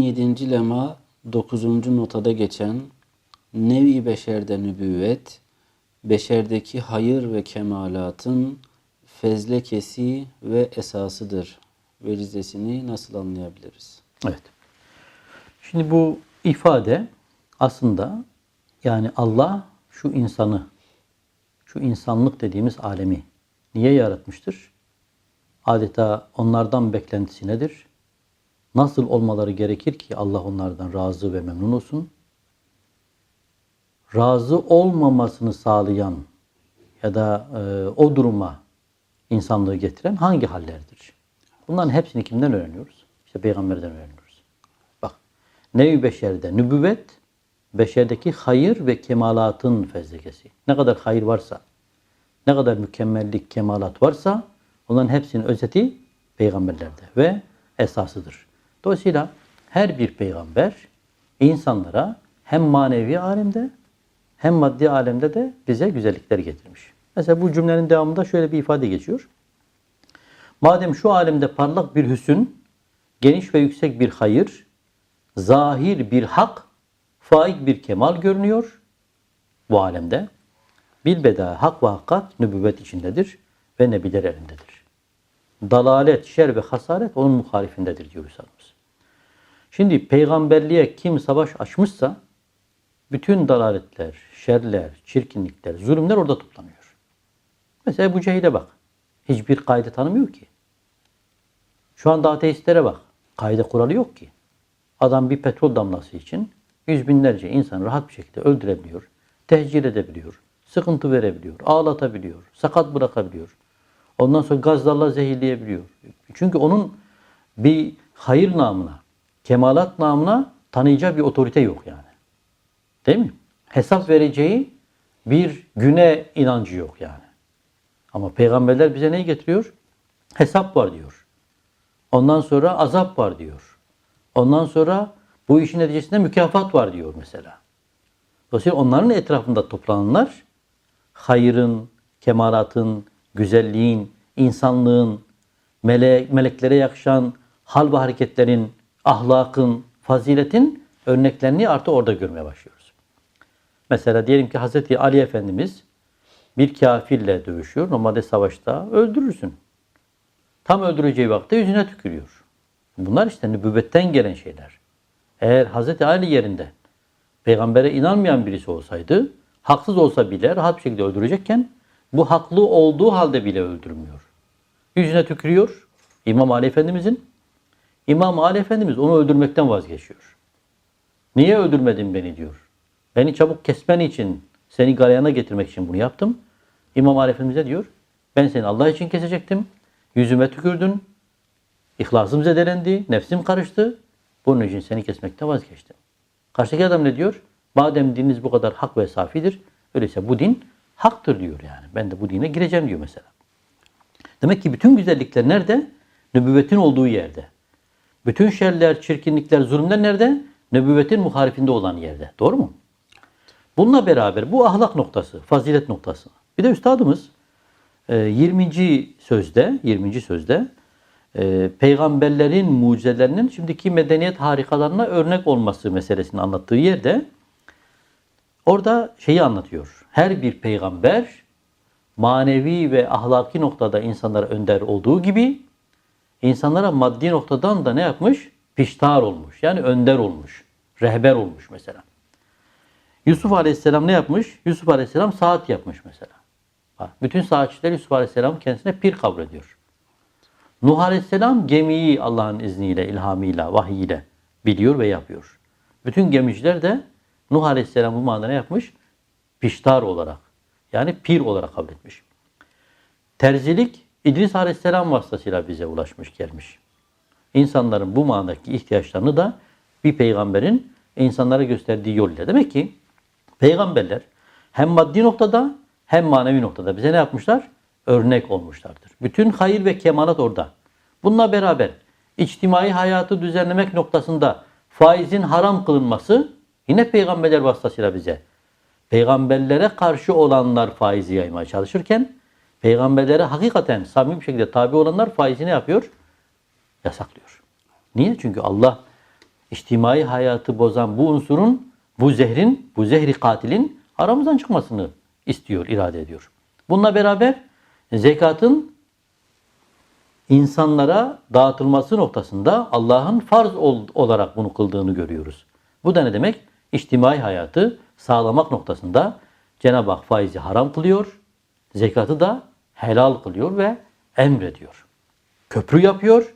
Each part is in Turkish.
17. lema 9. notada geçen nevi beşerde nübüvvet, beşerdeki hayır ve kemalatın fezlekesi ve esasıdır. Verizesini nasıl anlayabiliriz? Evet. Şimdi bu ifade aslında yani Allah şu insanı, şu insanlık dediğimiz alemi niye yaratmıştır? Adeta onlardan beklentisi nedir? Nasıl olmaları gerekir ki Allah onlardan razı ve memnun olsun? Razı olmamasını sağlayan ya da e, o duruma insanlığı getiren hangi hallerdir? Bunların hepsini kimden öğreniyoruz? İşte peygamberden öğreniyoruz. Bak, nevi beşerde nübüvvet, beşerdeki hayır ve kemalatın fezlekesi. Ne kadar hayır varsa, ne kadar mükemmellik, kemalat varsa onların hepsinin özeti peygamberlerde ve esasıdır. Dolayısıyla her bir peygamber insanlara hem manevi alemde hem maddi alemde de bize güzellikler getirmiş. Mesela bu cümlenin devamında şöyle bir ifade geçiyor. Madem şu alemde parlak bir hüsün, geniş ve yüksek bir hayır, zahir bir hak, faik bir kemal görünüyor bu alemde. Bilbeda hak ve hakikat nübüvvet içindedir ve nebiler elindedir. Dalalet, şer ve hasaret onun muhalifindedir diyor Üstadımız. Şimdi peygamberliğe kim savaş açmışsa bütün dalaletler, şerler, çirkinlikler, zulümler orada toplanıyor. Mesela bu Cehil'e bak. Hiçbir kaydı tanımıyor ki. Şu anda ateistlere bak. Kayda kuralı yok ki. Adam bir petrol damlası için yüz binlerce insan rahat bir şekilde öldürebiliyor. Tehcir edebiliyor. Sıkıntı verebiliyor. Ağlatabiliyor. Sakat bırakabiliyor. Ondan sonra gazlarla zehirleyebiliyor. Çünkü onun bir hayır namına, kemalat namına tanıyacağı bir otorite yok yani. Değil mi? Hesap vereceği bir güne inancı yok yani. Ama peygamberler bize neyi getiriyor? Hesap var diyor. Ondan sonra azap var diyor. Ondan sonra bu işin neticesinde mükafat var diyor mesela. Dolayısıyla onların etrafında toplananlar hayırın, kemalatın, güzelliğin, insanlığın, mele meleklere yakışan hal ve hareketlerin, ahlakın, faziletin örneklerini artık orada görmeye başlıyoruz. Mesela diyelim ki Hazreti Ali Efendimiz bir kafirle dövüşüyor. Normalde savaşta öldürürsün. Tam öldüreceği vakti yüzüne tükürüyor. Bunlar işte nübüvvetten gelen şeyler. Eğer Hazreti Ali yerinde peygambere inanmayan birisi olsaydı haksız olsa bile rahat bir şekilde öldürecekken bu haklı olduğu halde bile öldürmüyor. Yüzüne tükürüyor İmam Ali Efendimizin. İmam Ali Efendimiz onu öldürmekten vazgeçiyor. Niye öldürmedin beni diyor. Beni çabuk kesmen için, seni galeyana getirmek için bunu yaptım. İmam Ali Efendimiz'e diyor, ben seni Allah için kesecektim. Yüzüme tükürdün. İhlasım zedelendi, nefsim karıştı. Bunun için seni kesmekten vazgeçtim. Karşıdaki adam ne diyor? Madem dininiz bu kadar hak ve safidir, öyleyse bu din haktır diyor yani. Ben de bu dine gireceğim diyor mesela. Demek ki bütün güzellikler nerede? Nübüvvetin olduğu yerde. Bütün şerler, çirkinlikler, zulümler nerede? Nübüvvetin muharifinde olan yerde. Doğru mu? Bununla beraber bu ahlak noktası, fazilet noktası. Bir de üstadımız 20. sözde, 20. sözde e, peygamberlerin mucizelerinin şimdiki medeniyet harikalarına örnek olması meselesini anlattığı yerde orada şeyi anlatıyor. Her bir peygamber manevi ve ahlaki noktada insanlara önder olduğu gibi insanlara maddi noktadan da ne yapmış? Piştar olmuş. Yani önder olmuş. Rehber olmuş mesela. Yusuf Aleyhisselam ne yapmış? Yusuf Aleyhisselam saat yapmış mesela. Bütün saatçiler Yusuf Aleyhisselam kendisine pir kabul ediyor. Nuh Aleyhisselam gemiyi Allah'ın izniyle, ilhamıyla, vahiyle biliyor ve yapıyor. Bütün gemiciler de Nuh Aleyhisselam bu manada ne yapmış? Piştar olarak yani pir olarak kabul etmiş. Terzilik İdris Aleyhisselam vasıtasıyla bize ulaşmış gelmiş. İnsanların bu manadaki ihtiyaçlarını da bir peygamberin insanlara gösterdiği yol ile. Demek ki peygamberler hem maddi noktada hem manevi noktada bize ne yapmışlar? Örnek olmuşlardır. Bütün hayır ve kemalat orada. Bununla beraber içtimai hayatı düzenlemek noktasında faizin haram kılınması yine peygamberler vasıtasıyla bize. Peygamberlere karşı olanlar faizi yaymaya çalışırken peygamberlere hakikaten samimi bir şekilde tabi olanlar faizi ne yapıyor? Yasaklıyor. Niye? Çünkü Allah içtimai hayatı bozan bu unsurun, bu zehrin, bu zehri katilin aramızdan çıkmasını istiyor, irade ediyor. Bununla beraber zekatın insanlara dağıtılması noktasında Allah'ın farz ol- olarak bunu kıldığını görüyoruz. Bu da ne demek? İçtimai hayatı sağlamak noktasında Cenab-ı Hak faizi haram kılıyor, zekatı da helal kılıyor ve emrediyor. Köprü yapıyor,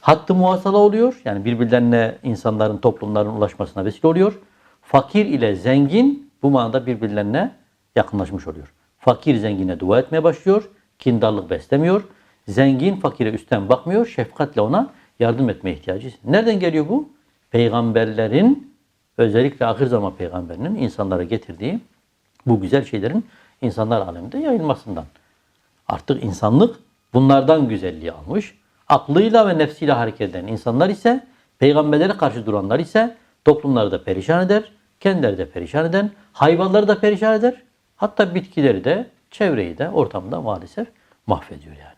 hattı muhasala oluyor. Yani birbirlerine insanların, toplumların ulaşmasına vesile oluyor. Fakir ile zengin bu manada birbirlerine yakınlaşmış oluyor. Fakir zengine dua etmeye başlıyor. Kindarlık beslemiyor. Zengin fakire üstten bakmıyor. Şefkatle ona yardım etmeye ihtiyacı. Nereden geliyor bu? Peygamberlerin özellikle ahir zaman peygamberinin insanlara getirdiği bu güzel şeylerin insanlar aleminde yayılmasından. Artık insanlık bunlardan güzelliği almış. Aklıyla ve nefsiyle hareket eden insanlar ise peygamberlere karşı duranlar ise toplumları da perişan eder, kendileri de perişan eden, hayvanları da perişan eder. Hatta bitkileri de, çevreyi de, ortamda maalesef mahvediyor yani.